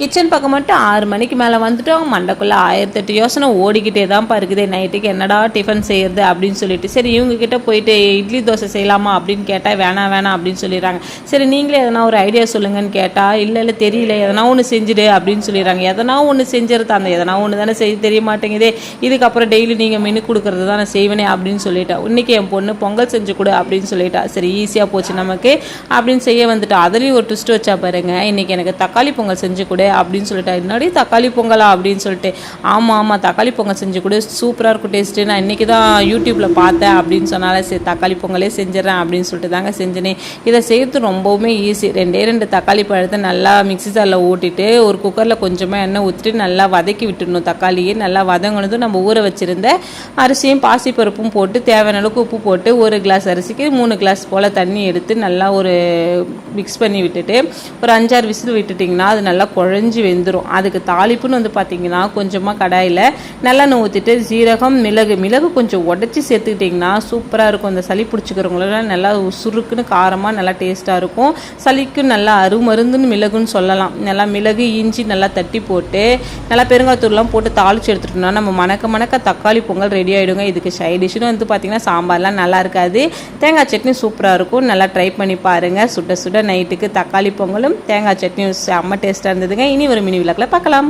Kitchen பக்கம் மட்டும் ஆறு மணிக்கு மேலே வந்துட்டோம் மண்டக்குள்ளே ஆயிரத்தெட்டு யோசனை ஓடிக்கிட்டே தான் இருக்குது. நைட்டுக்கு என்னடா டிஃபன் செய்யறது அப்படின்னு சொல்லிட்டு. சரி இவங்கக்கிட்ட போயிட்டு இட்லி தோசை செய்யலாமா? அப்படின்னு கேட்டால் வேணாம் வேணாம் அப்படின்னு சொல்லிடுறாங்க. சரி நீங்களே எதனா ஒரு ஐடியா சொல்லுங்கன்னு கேட்டால் இல்லை இல்லை தெரியல. எதனா ஒன்று செஞ்சுடு அப்படின்னு சொல்லிடுறாங்க. எதனா ஒன்று செஞ்சிருது அந்த எதனா ஒன்று தானே செய்ய தெரிய மாட்டேங்குதே. இதுக்கப்புறம் டெய்லி நீங்கள் மெனு கொடுக்குறது தான் நான் செய்வேனே அப்படின்னு சொல்லிட்டா. இன்னைக்கு என் பொண்ணு பொங்கல் செஞ்சு கொடு அப்படின்னு சொல்லிட்டா. சரி ஈஸியாக போச்சு நமக்கு அப்படின்னு செய்ய வந்துட்டா. அதுலேயும் ஒரு ட்விஸ்ட் வச்சா பாருங்க. இன்றைக்கி எனக்கு தக்காளி பொங்கல் செஞ்சு கொடு அப்படின்னு சொல்லிட்டு என்னடி தக்காளி பொங்கலா அப்படின்னு சொல்லிட்டு. ஆமாம் ஆமாம் தக்காளி பொங்கல் செஞ்சு கொடு. சூப்பராக இருக்கும் டேஸ்ட்டு. நான் இன்றைக்கி தான் யூடியூப்பில் பார்த்தேன் அப்படின்னு சொன்னாலே சரி தக்காளி பொங்கலே செஞ்சிடறேன் அப்படின்னு சொல்லிட்டு தாங்க செஞ்சினேன் இதை செய்யறது ரொம்பவுமே ஈஸி ரெண்டே ரெண்டு தக்காளி பழத்தை நல்லா மிக்ஸி ஜாரில் ஊட்டிட்டு ஒரு குக்கரில் கொஞ்சமாக எண்ணெய் ஊற்றிட்டு நல்லா வதக்கி விட்டுடணும் தக்காளியை. நல்லா வதங்கினதும் நம்ம ஊற வச்சுருந்த அரிசியும் பாசிப்பருப்பும் போட்டு தேவையான அளவுக்கு உப்பு போட்டு ஒரு கிளாஸ் அரிசிக்கு மூணு கிளாஸ் போல் தண்ணி எடுத்து நல்லா ஒரு மிக்ஸ் பண்ணி விட்டுட்டு ஒரு அஞ்சாறு விசில் விட்டுட்டிங்கன்னா அது நல்லா குழஞ்சி வெந்துடும் அதுக்கு தாளிப்புன்னு வந்து பார்த்தீங்கன்னா கொஞ்சமாக கடாயில் நல்லெண்ணெய் ஊற்றிட்டு சீரகம் மிளகு மிளகு கொஞ்சம் உடச்சி சேர்த்துக்கிட்டிங்கன்னா சூப்பராக இருக்கும். அந்த சளி பிடிச்சிக்கிறவங்களெல்லாம் நல்லா சுருக்குன்னு காரமாக நல்லா டேஸ்ட்டாக இருக்கும். சளிக்கும் நல்லா அருமருந்துன்னு மிளகுன்னு சொல்லலாம். நல்லா மிளகு இஞ்சி நல்லா தட்டி போட்டு நல்லா பெருங்காயத்தூள்லாம் போட்டு தாளிச்சு எடுத்துட்டோம்னா நம்ம மணக்க மணக்க தக்காளி பொங்கல் ரெடி ஆகிடுங்க இதுக்கு சைட் டிஷ்ஷுன்னு வந்து பார்த்தீங்கன்னா சாம்பார்லாம் நல்லா இருக்காது. தேங்காய் சட்னி சூப்பராக இருக்கும். நல்லா ட்ரை பண்ணி பாருங்கள் சுட சுட நைட்டுக்கு தக்காளி பொங்கலும் தேங்காய் சட்னியும் செம்ம டேஸ்ட்டாக இருந்ததுங்க. இனி வரும் மினி விளக்கில் பார்க்கலாம்.